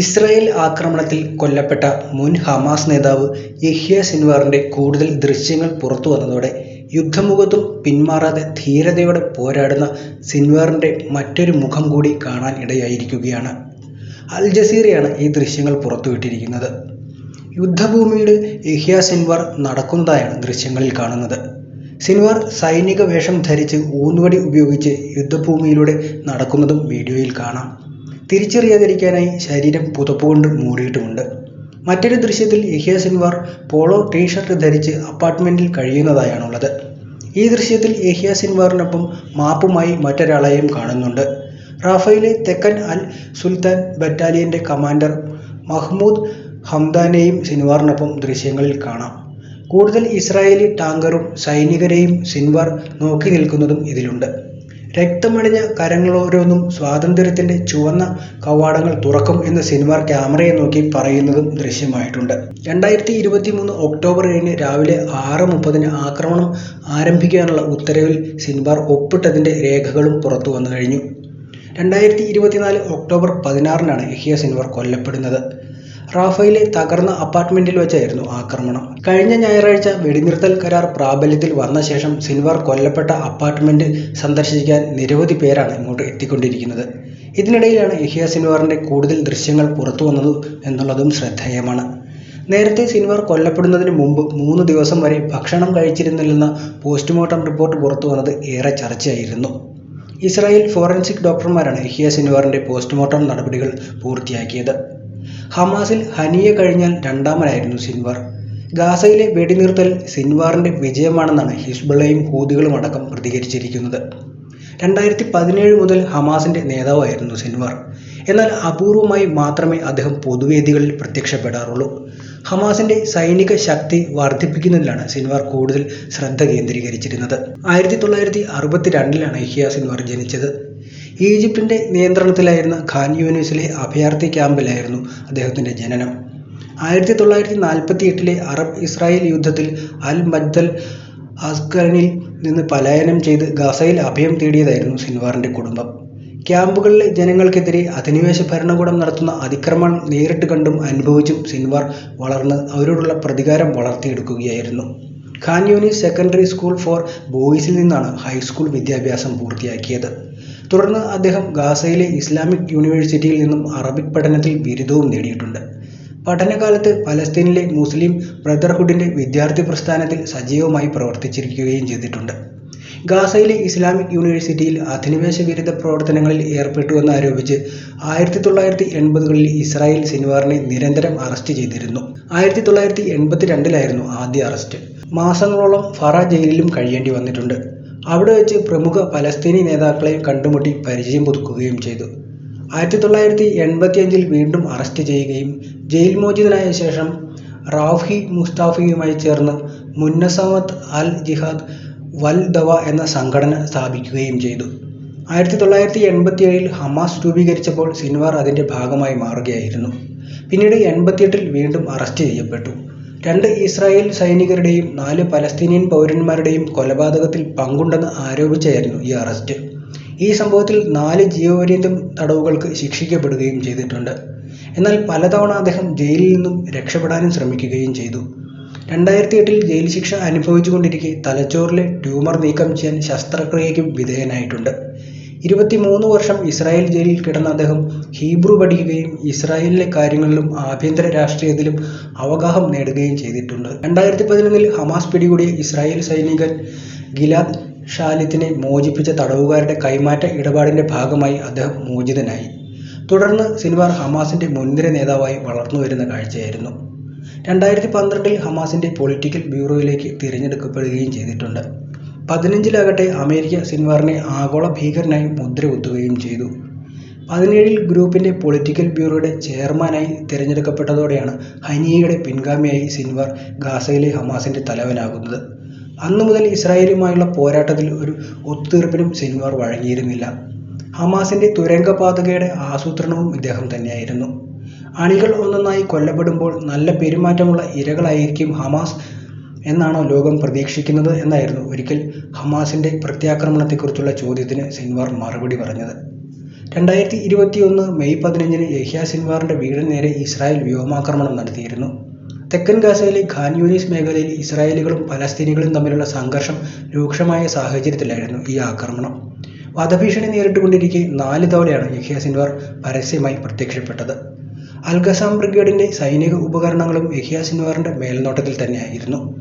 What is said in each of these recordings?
Israel ആക്രമണത്തിൽ കൊല്ലപ്പെട്ട മുൻ ഹമാസ് നേതാവ് യഹ്യ സിൻവാറിന്റെ കൂടുതൽ ദൃശ്യങ്ങൾ പുറത്തു വന്നതോടെ യുദ്ധമുഖത്തും പിന്മാറാതെ ധീരതയോടെ പോരാടുന്ന സിൻവാറിന്റെ മറ്റൊരു മുഖം കൂടി കാണാൻ ഇടയായിരിക്കുകയാണ്. അൽ ജസീറയാണ് ഈ ദൃശ്യങ്ങൾ പുറത്തുവിട്ടിരിക്കുന്നത്. യുദ്ധഭൂമിയിൽ യഹ്യ സിൻവാർ നടക്കുന്നതായാണ് ദൃശ്യങ്ങളിൽ കാണുന്നത്. സിൻവാർ സൈനിക വേഷം ധരിച്ച് ഊന്നുവടി ഉപയോഗിച്ച് യുദ്ധഭൂമിയിലൂടെ നടക്കുന്നതും വീഡിയോയിൽ കാണാം. തിരിച്ചറിയാതിരിക്കാനായി ശരീരം പുതപ്പുകൊണ്ട് മൂടിയിട്ടുമുണ്ട്. മറ്റൊരു ദൃശ്യത്തിൽ യഹിയ സിൻവാർ പോളോ ടീഷർട്ട് ധരിച്ച് അപ്പാർട്ട്മെന്റിൽ കഴിയുന്നതായാണുള്ളത്. ഈ ദൃശ്യത്തിൽ യഹിയ സിൻവാറിനൊപ്പം മാപ്പുമായി മറ്റൊരാളെയും കാണുന്നുണ്ട്. റാഫയിലെ തെക്കൻ അൽ സുൽത്താൻ ബറ്റാലിയന്റെ കമാൻഡർ മഹ്മൂദ് ഹംദാനെയും സിൻവാറിനൊപ്പം ദൃശ്യങ്ങളിൽ കാണാം. കൂടുതൽ ഇസ്രായേലി ടാങ്കറും സൈനികരെയും സിൻവാർ നോക്കി നിൽക്കുന്നതും ഇതിലുണ്ട്. രക്തമണിഞ്ഞ കരങ്ങളോരോന്നും സ്വാതന്ത്ര്യത്തിന്റെ ചുവന്ന കവാടങ്ങൾ തുറക്കും എന്ന് സിനിമ ക്യാമറയെ നോക്കി പറയുന്നതും ദൃശ്യമായിട്ടുണ്ട്. രണ്ടായിരത്തി ഇരുപത്തി മൂന്ന് ഒക്ടോബർ ഏഴിന് രാവിലെ ആറ് മുപ്പതിന് ആക്രമണം ആരംഭിക്കാനുള്ള ഉത്തരവിൽ സിൻബാർ ഒപ്പിട്ടതിന്റെ രേഖകളും പുറത്തു വന്നു കഴിഞ്ഞു രണ്ടായിരത്തി ഇരുപത്തിനാല് ഒക്ടോബർ പതിനാറിനാണ് ഇഹിയ സിൻവാർ കൊല്ലപ്പെടുന്നത്. റാഫയിലെ തകർന്ന അപ്പാർട്ട്മെന്റിൽ വെച്ചായിരുന്നു ആക്രമണം. കഴിഞ്ഞ ഞായറാഴ്ച വെടിനിർത്തൽ കരാർ പ്രാബല്യത്തിൽ വന്ന ശേഷം സിൽവർ കൊല്ലപ്പെട്ട അപ്പാർട്ട്മെന്റ് സന്ദർശിക്കാൻ നിരവധി പേരാണ് ഇങ്ങോട്ട് എത്തിക്കൊണ്ടിരിക്കുന്നത്. ഇതിനിടയിലാണ് ഇഹിയ സിൻവാറിന്റെ കൂടുതൽ ദൃശ്യങ്ങൾ പുറത്തു വന്നത് എന്നുള്ളതും ശ്രദ്ധേയമാണ്. നേരത്തെ സിൻവർ കൊല്ലപ്പെടുന്നതിന് മുമ്പ് മൂന്ന് ദിവസം വരെ ഭക്ഷണം കഴിച്ചിരുന്നില്ലെന്ന പോസ്റ്റ്മോർട്ടം റിപ്പോർട്ട് പുറത്തു വന്നത് ഏറെ ചർച്ചയായിരുന്നു. ഇസ്രായേൽ ഫോറൻസിക് ഡോക്ടർമാരാണ് ഇഹിയ സിൻവാറിന്റെ പോസ്റ്റ്മോർട്ടം നടപടികൾ പൂർത്തിയാക്കിയത്. ഹമാസിൽ ഹനിയെ കഴിഞ്ഞാൽ രണ്ടാമനായിരുന്നു സിൻവാർ. ഗാസയിലെ വെടിനിർത്തൽ സിൻവാറിന്റെ വിജയമാണെന്നാണ് ഹിസ്ബുള്ളയും ഹൂതികളുമടക്കം പ്രതികരിച്ചിരിക്കുന്നത്. രണ്ടായിരത്തി പതിനേഴ് മുതൽ ഹമാസിന്റെ നേതാവായിരുന്നു സിൻവാർ. എന്നാൽ അപൂർവമായി മാത്രമേ അദ്ദേഹം പൊതുവേദികളിൽ പ്രത്യക്ഷപ്പെടാറുള്ളൂ. ഹമാസിന്റെ സൈനിക ശക്തി വർദ്ധിപ്പിക്കുന്നതിലാണ് സിൻവാർ കൂടുതൽ ശ്രദ്ധ കേന്ദ്രീകരിച്ചിരുന്നത്. ആയിരത്തി തൊള്ളായിരത്തി അറുപത്തിരണ്ടിലാണ് ഇഹിയ സിൻവാർ ജനിച്ചത്. ഈജിപ്തിന്റെ നിയന്ത്രണത്തിലായിരുന്ന ഖാൻ യൂനിസിലെ അഭയാർത്ഥി ക്യാമ്പിലായിരുന്നു അദ്ദേഹത്തിന്റെ ജനനം. ആയിരത്തി തൊള്ളായിരത്തി നാൽപ്പത്തി എട്ടിലെ അറബ് ഇസ്രായേൽ യുദ്ധത്തിൽ അൽ മജ്ദൽ അസ്കറിനിൽ നിന്ന് പലായനം ചെയ്ത് ഗസയിൽ അഭയം തേടിയതായിരുന്നു സിൻവാറിന്റെ കുടുംബം. ക്യാമ്പുകളിലെ ജനങ്ങൾക്കെതിരെ അധിനിവേശ ഭരണകൂടം നടത്തുന്ന അതിക്രമങ്ങൾ നേരിട്ട് കണ്ടും അനുഭവിച്ചും സിൻവാർ വളർന്ന് അവരോടുള്ള പ്രതികാരം വളർത്തിയെടുക്കുകയായിരുന്നു. Khan Yunis secondary school for ബോയ്സിൽ നിന്നാണ് ഹൈസ്കൂൾ വിദ്യാഭ്യാസം പൂർത്തിയാക്കിയത്. തുടർന്ന് അദ്ദേഹം ഗാസയിലെ ഇസ്ലാമിക് യൂണിവേഴ്സിറ്റിയിൽ നിന്നും അറബിക് പഠനത്തിൽ ബിരുദവും നേടിയിട്ടുണ്ട്. പഠനകാലത്ത് പലസ്തീനിലെ മുസ്ലിം ബ്രദർഹുഡിന്റെ വിദ്യാർത്ഥി പ്രസ്ഥാനത്തിൽ സജീവമായി പ്രവർത്തിച്ചിരിക്കുകയും ചെയ്തിട്ടുണ്ട്. ഗാസയിലെ ഇസ്ലാമിക് യൂണിവേഴ്സിറ്റിയിൽ അധിനിവേശ വിരുദ്ധ പ്രവർത്തനങ്ങളിൽ ഏർപ്പെട്ടുവെന്നാരോപിച്ച് ആയിരത്തി തൊള്ളായിരത്തി എൺപതുകളിൽ ഇസ്രായേൽ സിൻവാറിനെ നിരന്തരം അറസ്റ്റ് ചെയ്തിരുന്നു. ആയിരത്തി തൊള്ളായിരത്തി എൺപത്തിരണ്ടിലായിരുന്നു ആദ്യ അറസ്റ്റ്. മാസങ്ങളോളം ഫറ ജയിലിലും കഴിയേണ്ടി വന്നിട്ടുണ്ട്. അവിടെ വെച്ച് പ്രമുഖ പലസ്തീനി നേതാക്കളെ കണ്ടുമുട്ടി പരിചയം പുതുക്കുകയും ചെയ്തു. ആയിരത്തി തൊള്ളായിരത്തി എൺപത്തിയഞ്ചിൽ വീണ്ടും അറസ്റ്റ് ചെയ്യുകയും ജയിൽ മോചിതനായ ശേഷം റാഫി മുസ്താഫിയുമായി ചേർന്ന് മുന്നസമത് അൽ ജിഹാദ് വൽ ദവ എന്ന സംഘടന സ്ഥാപിക്കുകയും ചെയ്തു. ആയിരത്തി തൊള്ളായിരത്തി എൺപത്തിയേഴിൽ ഹമാസ് രൂപീകരിച്ചപ്പോൾ സിൻവാർ അതിന്റെ ഭാഗമായി മാറുകയായിരുന്നു. പിന്നീട് എൺപത്തിയെട്ടിൽ വീണ്ടും അറസ്റ്റ് ചെയ്യപ്പെട്ടു. രണ്ട് ഇസ്രായേൽ സൈനികരുടെയും നാല് പലസ്തീനിയൻ പൗരന്മാരുടെയും കൊലപാതകത്തിൽ പങ്കുണ്ടെന്ന് ആരോപിച്ചായിരുന്നു ഈ അറസ്റ്റ്. ഈ സംഭവത്തിൽ നാല് ജീവപര്യന്തം തടവുകൾക്ക് ശിക്ഷിക്കപ്പെടുകയും ചെയ്തിട്ടുണ്ട്. എന്നാൽ പലതവണ അദ്ദേഹം ജയിലിൽ നിന്നും രക്ഷപ്പെടാനും ശ്രമിക്കുകയും ചെയ്തു. രണ്ടായിരത്തി എട്ടിൽ ജയിൽ ശിക്ഷ അനുഭവിച്ചുകൊണ്ടിരിക്കെ തലച്ചോറിലെ ട്യൂമർ നീക്കം ചെയ്യാൻ ശസ്ത്രക്രിയയ്ക്കും വിധേയനായിട്ടുണ്ട്. ഇരുപത്തിമൂന്ന് വർഷം ഇസ്രായേൽ ജയിലിൽ കിടന്ന അദ്ദേഹം ഹീബ്രു പഠിക്കുകയും ഇസ്രായേലിലെ കാര്യങ്ങളിലും ആഭ്യന്തര രാഷ്ട്രീയത്തിലും അവഗാഹം നേടുകയും ചെയ്തിട്ടുണ്ട്. രണ്ടായിരത്തി പതിനൊന്നിൽ ഹമാസ് പിടികൂടിയ ഇസ്രായേൽ സൈനികൻ ഗിലാദ് ഷാലിത്തിനെ മോചിപ്പിച്ച തടവുകാരുടെ കൈമാറ്റ ഇടപാടിന്റെ ഭാഗമായി അദ്ദേഹം മോചിതനായി. തുടർന്ന് സിൻവാർ ഹമാസിന്റെ മുൻനിര നേതാവായി വളർന്നു വരുന്ന കാഴ്ചയായിരുന്നു. രണ്ടായിരത്തി പന്ത്രണ്ടിൽ ഹമാസിന്റെ പൊളിറ്റിക്കൽ ബ്യൂറോയിലേക്ക് തിരഞ്ഞെടുക്കപ്പെടുകയും ചെയ്തിട്ടുണ്ട്. പതിനഞ്ചിലാകട്ടെ അമേരിക്ക സിൻവാറിനെ ആഗോള ഭീകരനായി മുദ്രകുത്തുകയും ചെയ്തു. പതിനേഴിൽ ഗ്രൂപ്പിന്റെ പൊളിറ്റിക്കൽ ബ്യൂറോയുടെ ചെയർമാനായി തിരഞ്ഞെടുക്കപ്പെട്ടതോടെയാണ് ഹനിയയുടെ പിൻഗാമിയായി സിൻവാർ ഗാസയിലെ ഹമാസിന്റെ തലവനാകുന്നത്. അന്നു മുതൽ ഇസ്രായേലുമായുള്ള പോരാട്ടത്തിൽ ഒരു ഒത്തുതീർപ്പിനും സിൻവാർ വഴങ്ങിയിരുന്നില്ല. ഹമാസിന്റെ തുരങ്കപാതകയുടെ ആസൂത്രണവും ഇദ്ദേഹം തന്നെയായിരുന്നു. അണികൾ ഒന്നൊന്നായി കൊല്ലപ്പെടുമ്പോൾ നല്ല പെരുമാറ്റമുള്ള ഇരകളായിരിക്കും ഹമാസ് എന്നാണോ ലോകം പ്രതീക്ഷിക്കുന്നത് എന്നായിരുന്നു ഒരിക്കൽ ഹമാസിന്റെ പ്രത്യാക്രമണത്തെക്കുറിച്ചുള്ള ചോദ്യത്തിന് സിൻവാർ മറുപടി പറഞ്ഞത്. രണ്ടായിരത്തി ഇരുപത്തിയൊന്ന് മെയ് പതിനഞ്ചിന് യഹ്യ സിൻവാറിന്റെ വീടിന് നേരെ ഇസ്രായേൽ വ്യോമാക്രമണം നടത്തിയിരുന്നു. തെക്കൻ ഗാസയിലെ ഖാൻ യൂനിസ് മേഖലയിൽ ഇസ്രായേലുകളും പലസ്തീനികളും തമ്മിലുള്ള സംഘർഷം രൂക്ഷമായ സാഹചര്യത്തിലായിരുന്നു ഈ ആക്രമണം. വധഭീഷണി നേരിട്ടുകൊണ്ടിരിക്കെ നാല് തവണയാണ് യഹ്യ സിൻവാർ പരസ്യമായി പ്രത്യക്ഷപ്പെട്ടത്. അൽഗസാം ബ്രിഗേഡിന്റെ സൈനിക ഉപകരണങ്ങളും യഹ്യ സിൻവാറിന്റെ മേൽനോട്ടത്തിൽ തന്നെയായിരുന്നു.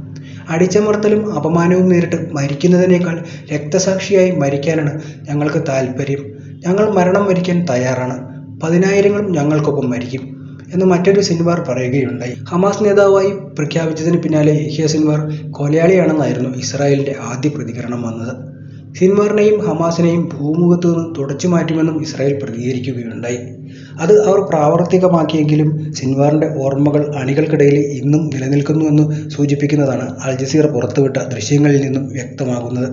അടിച്ചമർത്തലും അപമാനവും നേരിട്ട് മരിക്കുന്നതിനേക്കാൾ രക്തസാക്ഷിയായി മരിക്കാനാണ് ഞങ്ങൾക്ക് താല്പര്യം ഞങ്ങൾ മരണം വരിക്കാൻ തയ്യാറാണ്. പതിനായിരങ്ങളും ഞങ്ങൾക്കൊപ്പം മരിക്കും എന്ന് മറ്റൊരു സിൻവാർ പറയുകയുണ്ടായി. ഹമാസ് നേതാവായി പ്രഖ്യാപിച്ചതിന് പിന്നാലെ യഹ്യ സിൻവാർ കൊലയാളിയാണെന്നായിരുന്നു ഇസ്രായേലിന്റെ ആദ്യ പ്രതികരണം വന്നത്. സിൻവാറിനെയും ഹമാസിനെയും ഭൂമുഖത്തു നിന്ന് തുടച്ചു മാറ്റുമെന്നും ഇസ്രായേൽ പ്രതികരിക്കുകയുണ്ടായി. അത് അവർ പ്രാവർത്തികമാക്കിയെങ്കിലും സിൻവാറിന്റെ ഓർമ്മകൾ അണികൾക്കിടയിൽ ഇന്നും നിലനിൽക്കുന്നുവെന്ന് സൂചിപ്പിക്കുന്നതാണ് അൽ പുറത്തുവിട്ട ദൃശ്യങ്ങളിൽ നിന്നും വ്യക്തമാകുന്നത്.